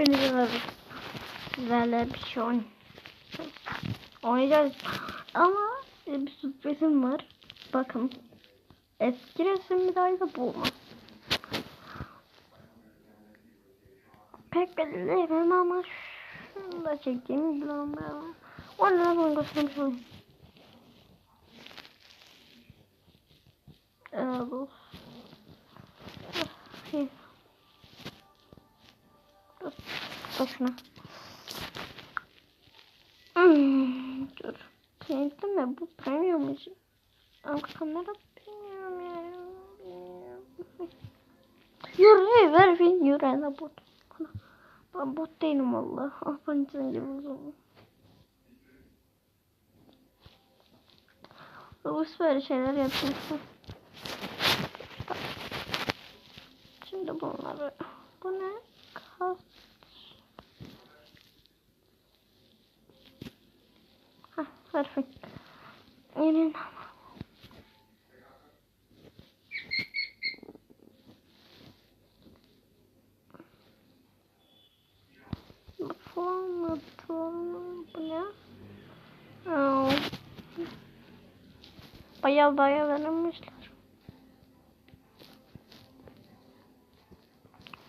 Beni hazır. Sizlerle bir şey oyn oynayacağız. Ama e, bir sürprizim var. Bakın. Eski resim bir daha da bulma. Pek değil ama şunu da çekeyim. Da bunu göstermiş olayım. Ee, bu. Şey. Şuna. Hmm, dur. Kendi mi? Bu premium için. Ama kamera bilmiyorum ya. Yürü ver fin yürü ana bot. Ben bot değilim valla. Ah ben insan gibi uzun. Rus böyle şeyler yapıyorsun. Şimdi bunları. Bu ne? Kas. Yemin Bu falan mı? Bu ne? Aa. Bayağı bayağı verilmişler.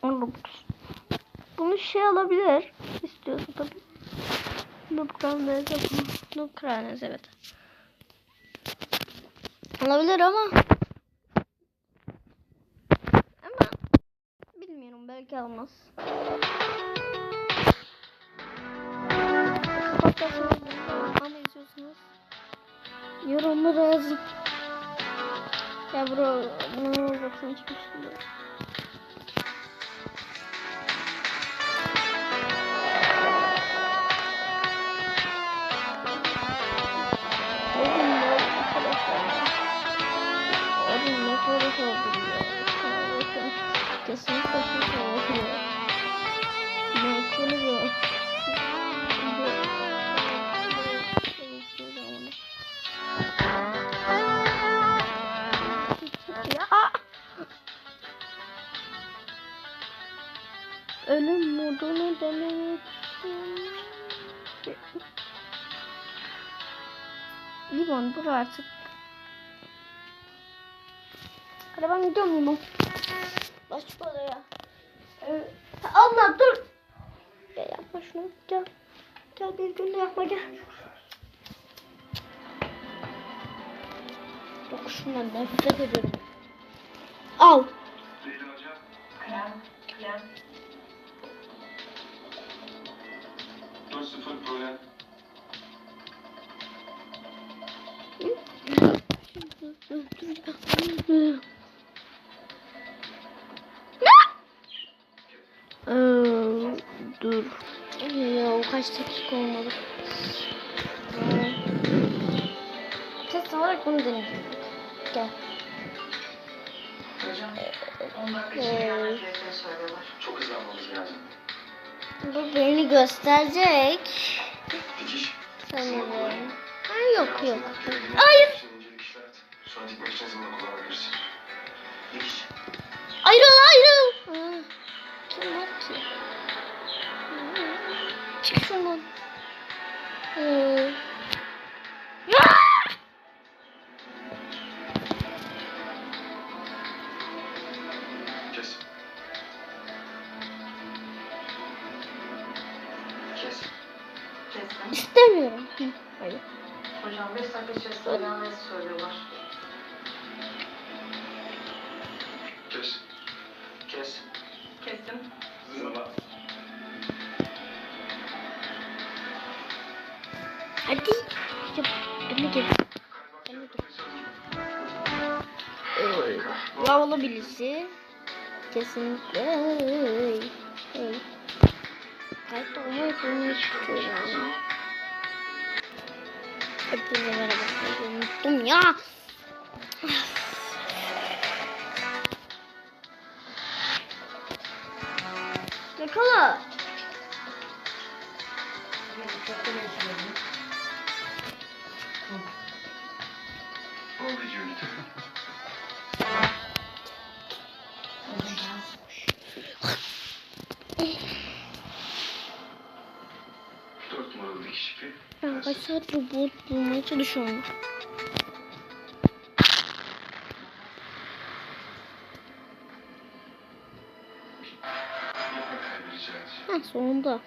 Robux. Bunu şey alabilir. İstiyorsa tabii. Nukranez yapalım. Nukranez evet. Alabilir ama ama bilmiyorum belki almaz. Ama izliyorsunuz. Yorumlara yazın. Ya bro bunu baksana çıkmıştı. Modunu denemek Limon dur artık. Hadi ben gidiyorum limon. Başka odaya. Ee, Allah dur. Ya yapma şunu. Gel. Gel bir günde yapma gel. Yok şundan nefret ediyorum. Al. Krem, krem. 4-0 Polen. Ee, dur. Ya o kaç dakika olmalı. Ee, Test olarak bunu deneyeceğim. Gel. Hocam, 10 dakika içinde gelmen gerektiğini söylüyorlar. Çok hızlanmamız lazım. Bu beni gösterecek. Sanırım. Ha, yok yok. Hayır. Ayrıl ayrıl. Kim var ki? Çık şundan. 15 dakika içerisinde gelmesi söylüyorlar. Kes. Kes. Kesin. Zırla. Hadi. Yok. Beni kes. Beni kes. Yavru birisi. Kesinlikle. Hatta onu yapmaya çıkıyor. Hepinize merhaba. Unuttum ya. Yakala. All Kaç saattir bot bulmaya çalışıyorum. Ederim. Ha sonunda.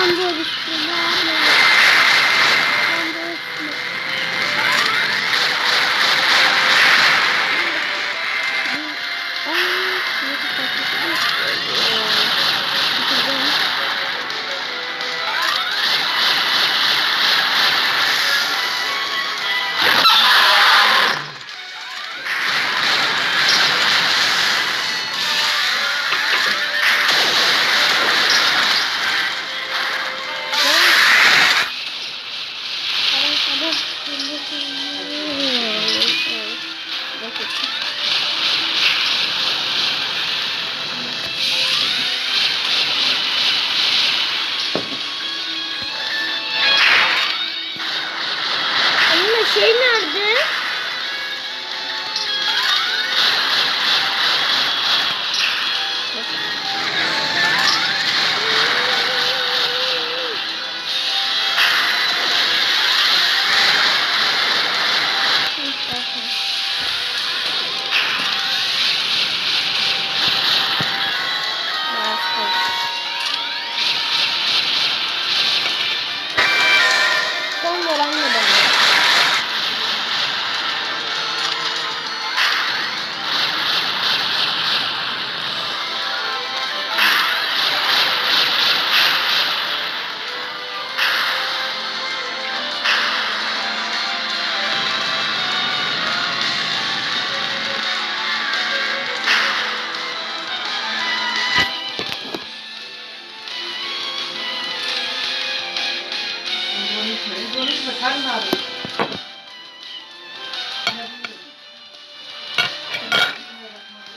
found.